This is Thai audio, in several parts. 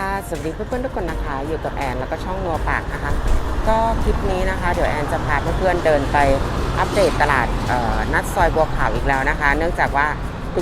ค่ะ สวัสดีเพื่อนๆทุกคนนะคะ อยู่กับแอนแล้วก็ช่องนัวปากนะคะ ก็คลิปนี้นะคะ เดี๋ยวแอนจะพาเพื่อนๆเดินไปอัปเดตตลาดนัดซอยบัวขาวอีกแล้วนะคะ เนื่องจากว่า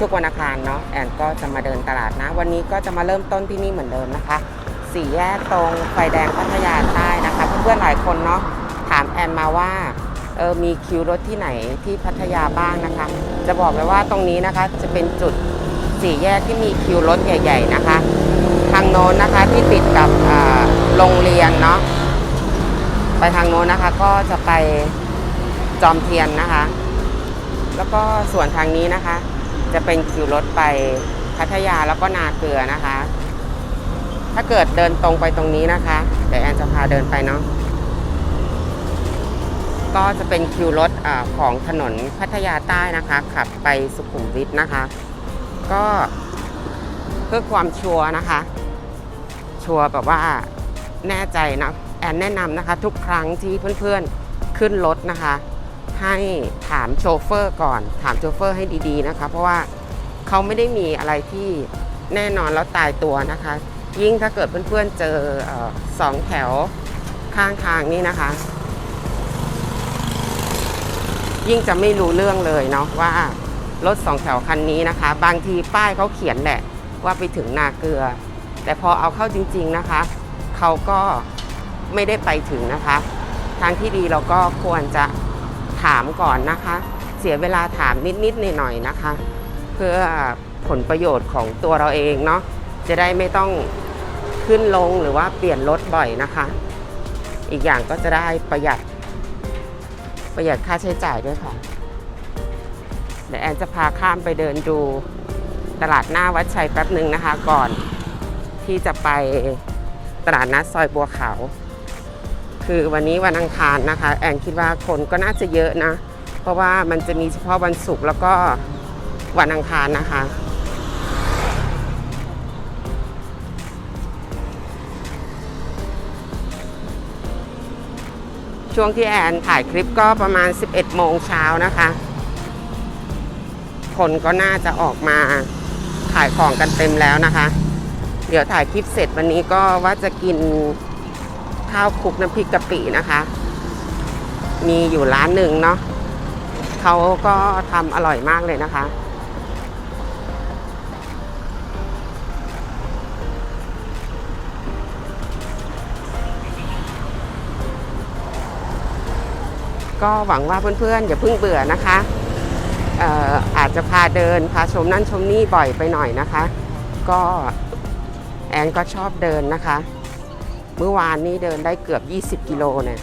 ทุกๆวันอังคารเนาะแอนก็จะมาเดินตลาดนะ วันนี้ก็จะมาเริ่มต้นที่นี่เหมือนเดิมนะคะสี่แยกตรงไฟแดงพัทยาใต้นะคะ เพื่อนๆหลายคนเนาะถามแอนมาว่าเออมีคิวรถที่ไหนที่พัทยาบ้างนะคะ จะบอกเลยว่าตรงนี้นะคะจะเป็นจุด สี่แยกที่มีคิวรถใหญ่ ๆ นะคะ ทางโน้นนะคะที่ติดกับโรงเรียนเนาะไปทางโน้นนะคะก็จะไปจอมเทียนนะคะ แล้วก็ส่วนทางนี้นะคะ จะเป็นคิวรถไปพัทยาแล้วก็นาเกลือนะคะ ถ้าเกิดเดินตรงไปตรงนี้นะคะเดี๋ยวแอนจะพาเดินไปเนาะก็จะเป็นคิวรถอของถนนพัทยาใต้นะคะ ขับไปสุขุมวิทนะคะ ก็เพื่อความชัวร์นะคะ ชัวร์แบบว่าแน่ใจนะแอนแนะนำนะคะทุกครั้งที่เพื่อนๆขึ้นรถนะคะ ให้ถามโชเฟอร์ก่อน ถามโชเฟอร์ให้ดีๆนะคะ เพราะว่าเขาไม่ได้มีอะไรที่แน่นอนแล้วตายตัวนะคะ ยิ่งถ้าเกิดเพื่อนๆเจอเออสองแถวข้างทางนี่นะคะ ยิ่งจะไม่รู้เรื่องเลยเนาะว่า รถสองแถวคันนี้นะคะ บางทีป้ายเขาเขียนแหละว่าไปถึงนาเกลือ แต่พอเอาเข้าจริงๆนะคะ เขาก็ไม่ได้ไปถึงนะคะ ทางที่ดีเราก็ควรจะถามก่อนนะคะ เสียเวลาถามนิดๆหน่อยๆนะคะ เพื่อผลประโยชน์ของตัวเราเองเนาะจะได้ไม่ต้องขึ้นลงหรือว่าเปลี่ยนรถบ่อยนะคะ อีกอย่างก็จะได้ประหยัดประหยัดค่าใช้จ่ายด้วยค่ะ ดี๋ยวแอนจะพาข้ามไปเดินดูตลาดหน้าวัดชัยแป๊บหนึ่งนะคะ ก่อนที่จะไปตลาดนัดซอยบัวขาวคือวันนี้วันอังคารนะคะ แอนคิดว่าคนก็น่าจะเยอะนะ เพราะว่ามันจะมีเฉพาะวันศุกร์แล้วก็วันอังคารนะคะ ช่วงที่แอนถ่ายคลิปก็ประมาณ 11 โมงเช้านะคะ คนก็น่าจะออกมาขายของกันเต็มแล้วนะคะ เดี๋ยวถ่ายคลิปเสร็จวันนี้ก็ว่าจะกินข้าวคลุกน้ำพริกกะปินะคะ มีอยู่ร้านหนึ่งเนาะเขาก็ทำอร่อยมากเลยนะคะ ก็หวังว่าเพื่อนๆอย่าเพิ่งเบื่อนะคะ อาจจะพาเดินพาชมนั่นชมนี่บ่อยไปหน่อยนะคะ ก็แอนก็ชอบเดินนะคะ เมื่อวานนี้เดินได้เกือบ 20 กิโลเนี่ย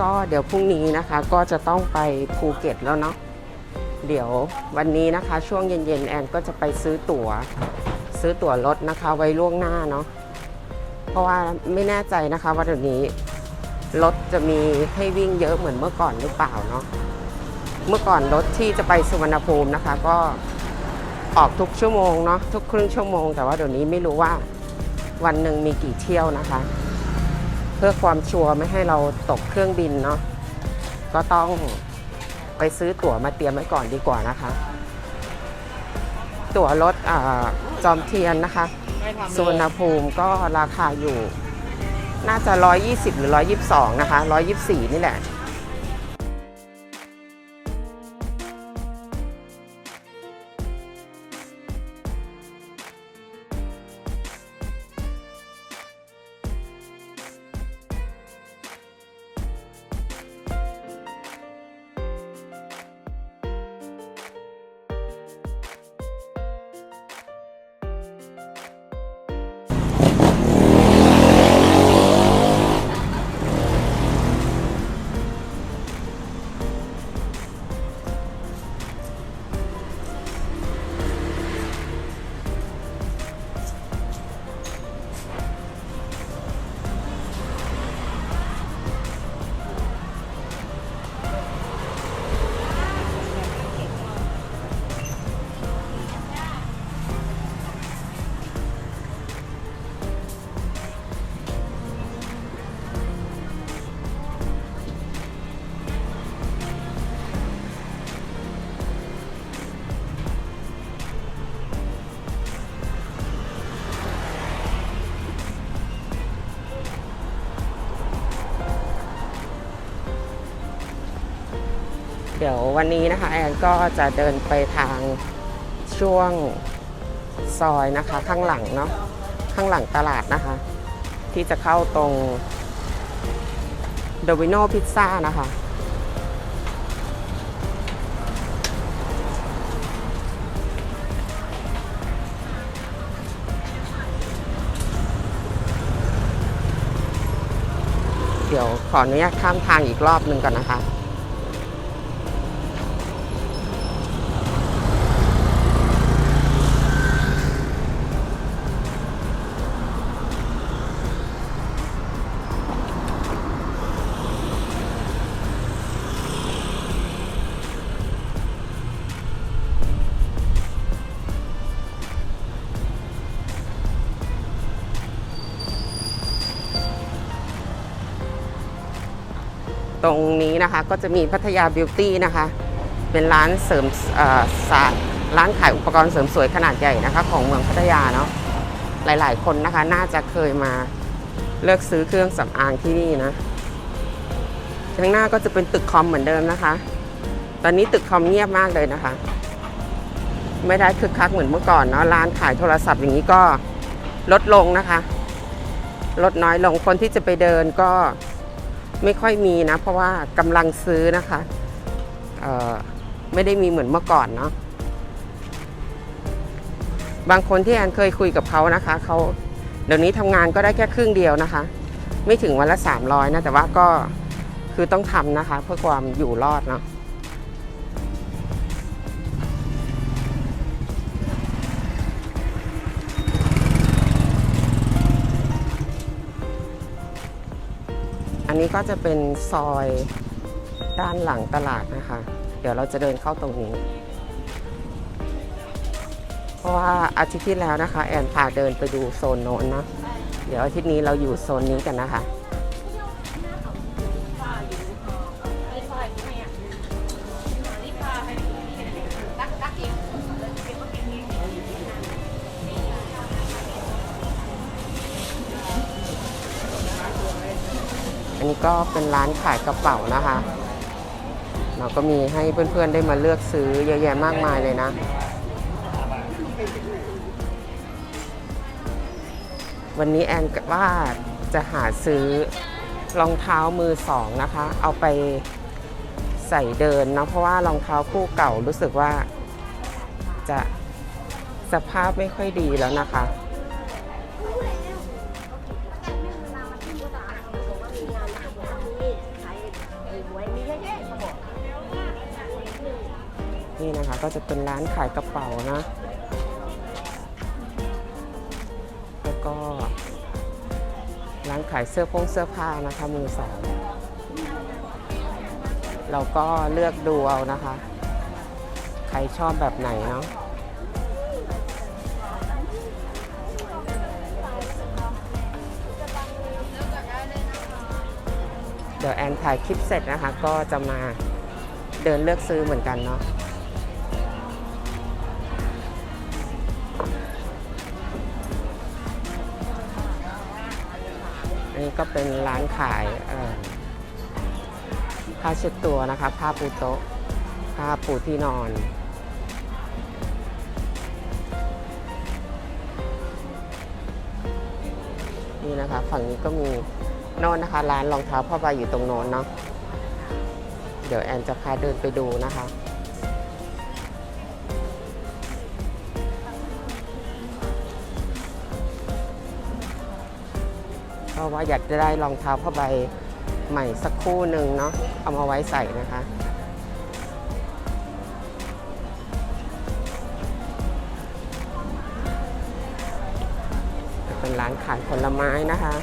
ก็เดี๋ยวพรุ่งนี้นะคะก็จะต้องไปภูเก็ตแล้วเนาะเดี๋ยววันนี้นะคะช่วงเย็นๆแอนก็จะไปซื้อตั๋ว ซื้อตั๋วรถนะคะไว้ล่วงหน้าเนาะเพราะว่าไม่แน่ใจนะคะว่าเดี๋ยวนี้รถจะมีให้วิ่งเยอะเหมือนเมื่อก่อนหรือเปล่าเนาะเมื่อก่อนรถที่จะไปสุวรรณภูมินะคะ ก็ออกทุกชั่วโมงเนาะทุกครึ่งชั่วโมง แต่ว่าเดี๋ยวนี้ไม่รู้ว่าวันหนึ่งมีกี่เที่ยวนะคะ เพื่อความชัวร์ไม่ให้เราตกเครื่องบินเนาะก็ต้องไปซื้อตั๋วมาเตรียมไว้ก่อนดีกว่านะคะ ตั๋วรถอาจอมเทียนนะคะสุวรรณภูมิก็ราคาอยู่ น่าจะ 120 หรือ 122 นะคะ 124 นี่แหละ เดี๋ยววันนี้นะคะแอนก็จะเดินไปทางช่วงซอยนะคะ ข้างหลังเนาะข้างหลังตลาดนะคะ ที่จะเข้าตรงโดวิโนพิซซ่านะคะเดี๋ยวขออนุญาตข้ามทางอีกรอบหนึ่งก่อนนะคะ ตรงนี้นะคะ ก็จะมีพัทยาบิวตี้นะคะ เป็นร้านเสริมอ่อสาร้านขายอุปกรณ์เสริมสวยขนาดใหญ่นะคะ ของเมืองพัทยาเนาะหลาย ๆ คนนะคะ น่าจะเคยมาเลือกซื้อเครื่องสำอางที่นี่นะข้างหน้าก็จะเป็นตึกคอมเหมือนเดิมนะคะ ตอนนี้ตึกคอมเงียบมากเลยนะคะ ไม่ได้คึกคักเหมือนเมื่อก่อนเนาะร้านขายโทรศัพท์อย่างนี้ก็ลดลงนะคะ ลดน้อยลงคนที่จะไปเดินก็ ไม่ค่อยมีนะ เพราะว่ากำลังซื้อนะคะไม่ได้มีเหมือนเมื่อก่อนเนาะบางคนที่แอนเคยคุยกับเขานะคะเขาเดี๋ยวนี้ทำงานก็ได้แค่ครึ่งเดียวนะคะ ไม่ถึงวันละ 300นะแต่ว่าก็คือต้องทำนะคะ เพื่อความอยู่รอดเนาะ นนี้ก็จะเป็นซอยด้านหลังตลาดนะคะ เดี๋ยวเราจะเดินเข้าตรงนี้ เพราะว่าอาทิตย์ที่แล้วนะคะ แอนพาเดินไปดูโซนโน้นเนาะเดี๋ยวอาทิตย์นี้เราอยู่โซนนี้กันนะคะ นี้ก็เป็นร้านขายกระเป๋านะคะ เราก็มีให้เพื่อนๆได้มาเลือกซื้อเยอะแยะมากมายเลยนะ วันนี้แอนกะว่าจะหาซื้อรองเท้ามือสองนะคะ เอาไปใส่เดินเนาะเพราะว่ารองเท้าคู่เก่ารู้สึกว่าจะสภาพไม่ค่อยดีแล้วนะคะ นี่นะคะ ก็จะเป็นร้านขายกระเป๋านะ แล้วก็ ร้านขายเสื้อพงเสื้อผ้านะคะมือสองเราก็เลือกดูเอานะคะ ใครชอบแบบไหนเนาะเดี๋ยวแอนถ่ายคลิปเสร็จนะคะ ก็จะมาเดินเลือกซื้อเหมือนกันเนาะ นี้ก็เป็นร้านขายผ้าเช็ดตัวนะคะผ้าปูโต๊ะผ้าปูที่นอนนี่นะคะฝั่งนี้ก็มีโน่นนะคะ ร้านรองเท้าผ้าใบอยู่ตรงโน้นเนาะเดี๋ยวแอนจะพาเดินไปดูนะคะ ราะว่าอยากจะได้รองเท้าผ้าใบใหม่สักคู่หนึ่งเนาะเอามาไว้ใส่นะคะ เป็นร้านขายผลไม้นะคะ